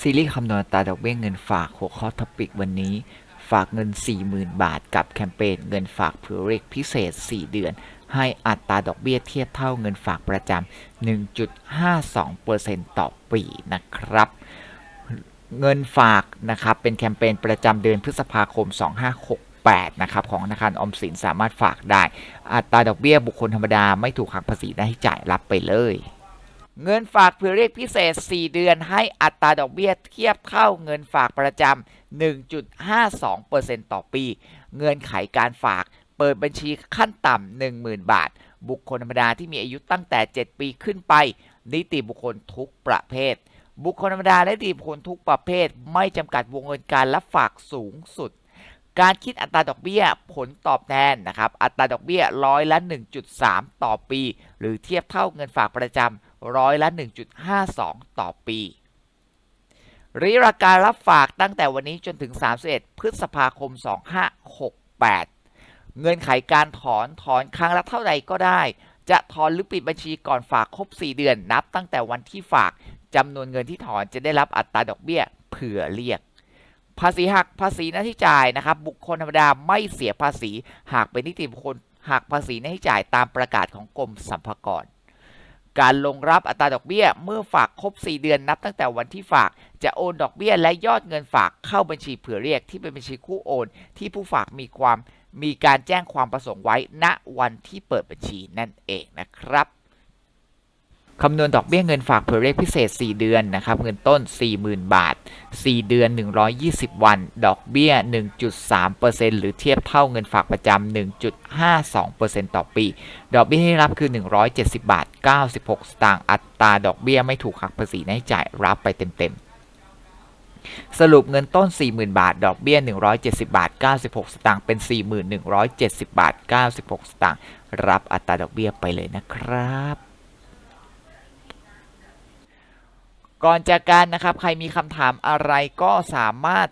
ซีรีส์คำนวณอัตราดอกเบี้ยเงินฝากหัวข้อท็อปิกวันนี้ ฝากเงิน 40,000 บาทกับแคมเปญเงินฝากเผื่อเรกพิเศษ 4 เดือน ให้อัตราดอกเบี้ยเทียบเท่าเงินฝากประจำ 1.52%ต่อปีนะครับ เงินฝากนะครับเป็นแคมเปญประจำเดือนพฤษภาคม 2568นะครับของธนาคารออมสินสามารถฝากได้ อัตราดอกเบี้ยบุคคลธรรมดาไม่ถูกหักภาษีหน้าที่จ่ายรับไปเลย เงินฝากเผื่อเรียกพิเศษ 4 เดือนให้อัตราดอกเบี้ยเทียบเท่าเงินฝากประจำ 1.52%ต่อปี เงื่อนไขการฝากเปิดบัญชีขั้นต่ำ 10,000 บาท บุคคลธรรมดาที่มีอายุตั้งแต่ 7 ปีขึ้นไป นิติบุคคลทุกประเภท บุคคลธรรมดาและนิติบุคคลทุกประเภท ไม่จำกัดวงเงินการรับฝากสูงสุด การคิดอัตราดอกเบี้ยผลตอบแทนนะครับ อัตราดอกเบี้ยร้อยละ 1.3 ต่อปี หรือเทียบเท่าเงินฝากประจำ ร้อยละ 1.52 ต่อปีระยะการรับฝากตั้งแต่วันนี้จนถึง 31 พฤษภาคม 2568 เงื่อนไขการถอนถอนครั้งละเท่าใดก็ได้ จะถอนหรือปิดบัญชีก่อนฝากครบ 4 เดือน นับตั้งแต่วันที่ฝากจำนวนเงินที่ถอนจะได้รับอัตราดอกเบี้ยเผื่อเรียก ภาษีหักภาษีหน้าที่จ่ายนะครับ บุคคลธรรมดาไม่เสียภาษี หากเป็นนิติบุคคลหักภาษีหน้าที่จ่ายตามประกาศของกรมสรรพากร การลงรับอัตราดอกเบี้ย เมื่อฝากครบ 4 เดือนนับตั้งแต่วันที่ฝาก จะโอนดอกเบี้ยและยอดเงินฝากเข้าบัญชีเผื่อเรียกที่เป็นบัญชีคู่โอน ที่ผู้ฝากมีความมีการแจ้งความประสงค์ไว้ณวันที่เปิดบัญชีนั่นเองนะครับ คำนวณดอกเบี้ยเงินฝากเผื่อเรียกพิเศษ 4 เดือนนะครับเงินต้น 40,000 บาท 4 เดือน 120 วัน ดอกเบี้ย 1.3%หรือเทียบเท่าเงินฝากประจำ 1.52%ต่อปี ดอกเบี้ยที่รับคือ 170 บาท 96 สตางค์อัตราดอกเบี้ยไม่ถูกหักภาษีหน้จ่ายรับไปเต็มๆ สรุปเงินต้น 40,000 บาท ดอกเบี้ย 170 บาท 96 สตางค์เป็น 4170 บาท 96 สตางค์รับอัตราดอกเบี้ยไปเลยนะครับ ก่อนจากกันนะครับ ใครมีคำถามอะไรก็สามารถ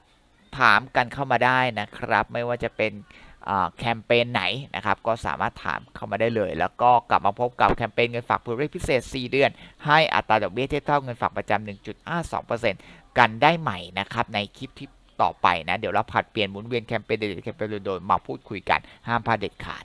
ถามกันเข้ามาได้นะครับ ไม่ว่าจะเป็นแคมเปญไหนนะครับ ก็สามารถถามเข้ามาได้เลย แล้วก็กลับมาพบกับแคมเปญเงินฝากเผื่อเรียกพิเศษ 4 เดือน ให้อัตราดอกเบี้ยเทียบเท่าเงินฝากประจำ1.52%กันได้ใหม่นะครับในคลิปที่ต่อไปนะ เดี๋ยวเราผัดเปลี่ยนหมุนเวียนแคมเปญเด็ดแคมเปญโดนมาพูดคุยกันห้ามพลาดเด็ดขาด